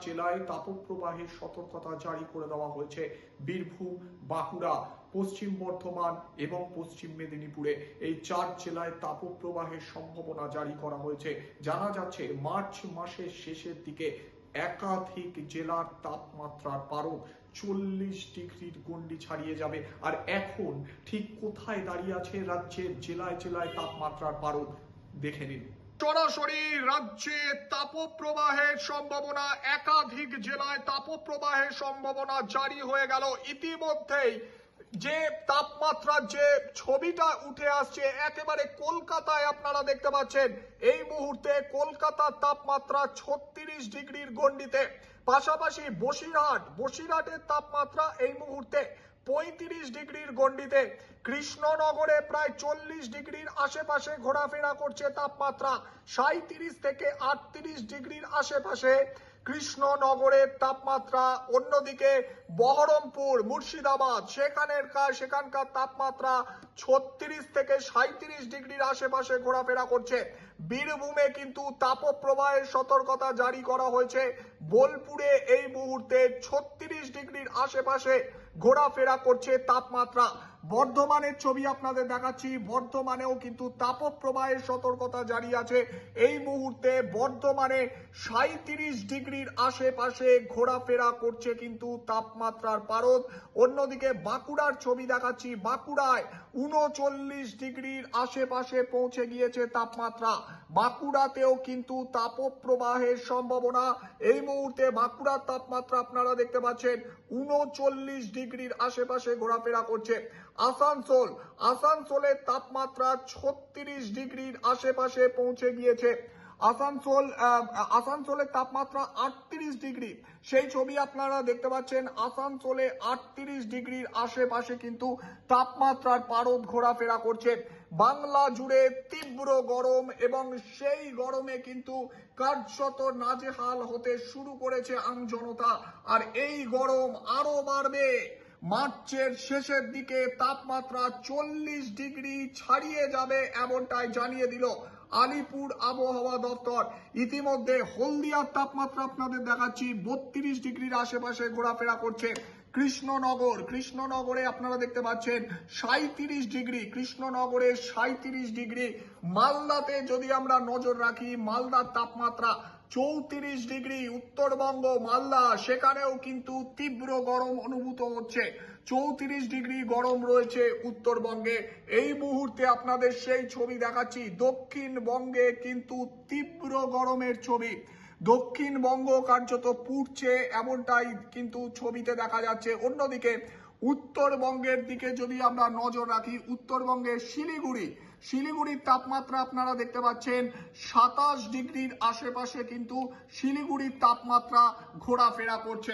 জেলায় তাপপ্রবাহের সতর্কতা জারি করে দেওয়া হয়েছে। বীরভূম, বাঁকুড়া, পশ্চিম বর্ধমান এবং পশ্চিম মেদিনীপুরে এই চার জেলায় তাপপ্রবাহের সম্ভাবনা জারি করা হয়েছে। জানা যাচ্ছে, মার্চ মাসের শেষের দিকে একাধিক জেলার তাপমাত্রার পারদ চল্লিশ ডিগ্রির গণ্ডি ছাড়িয়ে যাবে। আর এখন ঠিক কোথায় দাঁড়িয়ে আছে রাজ্যের জেলায় জেলায় তাপমাত্রার পারদ? দেখে নিন। সরাসরি রাজ্যে তাপপ্রবাহের সম্ভাবনা, একাধিক জেলায় তাপপ্রবাহের সম্ভাবনা জারি হয়ে গেল। ইতিমধ্যেই যে তাপমাত্রার যে ছবিটা উঠে আসছে, একেবারে কলকাতায় আপনারা দেখতে পাচ্ছেন। এই মুহূর্তে কলকাতার তাপমাত্রা ছত্রিশ ডিগ্রির গণ্ডিতে। পাশাপাশি বসিরহাট, বসিরহাটের তাপমাত্রা এই মুহূর্তে পঁয়ত্রিশ ডিগ্রির গণ্ডিতে। কৃষ্ণনগরে প্রায় চল্লিশ ডিগ্রির আশেপাশে ঘোরাফেরা করছে তাপমাত্রা। সাঁত্রিশ থেকে আটত্রিশ ডিগ্রির আশেপাশে কৃষ্ণনগরের তাপমাত্রা। অন্যদিকে বহরমপুর, মুর্শিদাবাদ সেখানের সেখানকার তাপমাত্রা ছত্রিশ থেকে সাঁত্রিশ ডিগ্রির আশেপাশে ঘোরাফেরা করছে। বীরভূমে কিন্তু তাপপ্রবাহের সতর্কতা জারি করা হয়েছে। বোলপুরে এই মুহূর্তে ছত্রিশ ডিগ্রির আশেপাশে ঘোরাফেরা করছে তাপমাত্রা। বর্ধমানের ছবি আপনাদের দেখাচ্ছি। বর্ধমানেও কিন্তু তাপপ্রবাহের সতর্কতা জারি আছে। এই মুহূর্তে বর্ধমানে সাঁত্রিশ ডিগ্রির আশেপাশে ঘোরাফেরা করছে কিন্তু তাপমাত্রার পারদ। অন্যদিকে বাঁকুড়ার ছবি দেখাচ্ছি। বাঁকুড়ায় উনচল্লিশ ডিগ্রির আশেপাশে পৌঁছে গিয়েছে তাপমাত্রা। বাঁকুড়াতেও কিন্তু তাপপ্রবাহের সম্ভাবনা। এই মুহূর্তে বাঁকুড়ার তাপমাত্রা আপনারা দেখতে পাচ্ছেন। উনচল্লিশ ডিগ্রির আশেপাশে ঘোরাফেরা করছে। আসানসোল। আসানসোলের তাপমাত্রা ছত্রিশ ডিগ্রির আশেপাশে পৌঁছে গিয়েছে। আসানসোল আসানসোলের তাপমাত্রা আটত্রিশ ডিগ্রি। সেই ছবি আপনারা দেখতে পাচ্ছেন। আসানসোলে আটত্রিশ ডিগ্রির আশেপাশে কিন্তু তাপমাত্রার পারদ ঘোরাফেরা করছে। বাংলা জুড়ে তীব্র গরম এবং সেই গরমে কিন্তু কার্যত নাজেহাল হতে শুরু করেছে আমজনতা আর এই গরম আরও বাড়বে। মার্চের শেষের দিকে তাপমাত্রা চল্লিশ ডিগ্রি ছাড়িয়ে যাবে এমনটাই জানিয়ে দিল আলিপুর আবহাওয়া দপ্তর। ইতিমধ্যে হলদিয়ার তাপমাত্রা আপনাদের দেখাচ্ছি বত্রিশ ডিগ্রির আশেপাশে ঘোরাফেরা করছে কৃষ্ণনগর। কৃষ্ণনগরে আপনারা দেখতে পাচ্ছেন সাঁত্রিশ ডিগ্রি, কৃষ্ণনগরে সাঁত্রিশ ডিগ্রি। মালদাতে যদি আমরা নজর রাখি, মালদার তাপমাত্রা চৌত্রিশ ডিগ্রি উত্তরবঙ্গ, মালদা, সেখানেও কিন্তু তীব্র গরম অনুভূত হচ্ছে। চৌত্রিশ ডিগ্রি গরম রয়েছে উত্তরবঙ্গে। এই মুহূর্তে আপনাদের সেই ছবি দেখাচ্ছি। দক্ষিণবঙ্গে কিন্তু তীব্র গরমের ছবি। দক্ষিণবঙ্গ কার্যত পুড়ছে এমনটাই কিন্তু ছবিতে দেখা যাচ্ছে। অন্যদিকে উত্তরবঙ্গের দিকে যদি আমরা নজর রাখি, উত্তরবঙ্গের শিলিগুড়ি, শিলিগুড়ির তাপমাত্রা আপনারা দেখতে পাচ্ছেন, সাতাশ ডিগ্রির আশেপাশে কিন্তু শিলিগুড়ির তাপমাত্রা ঘোরাফেরা করছে।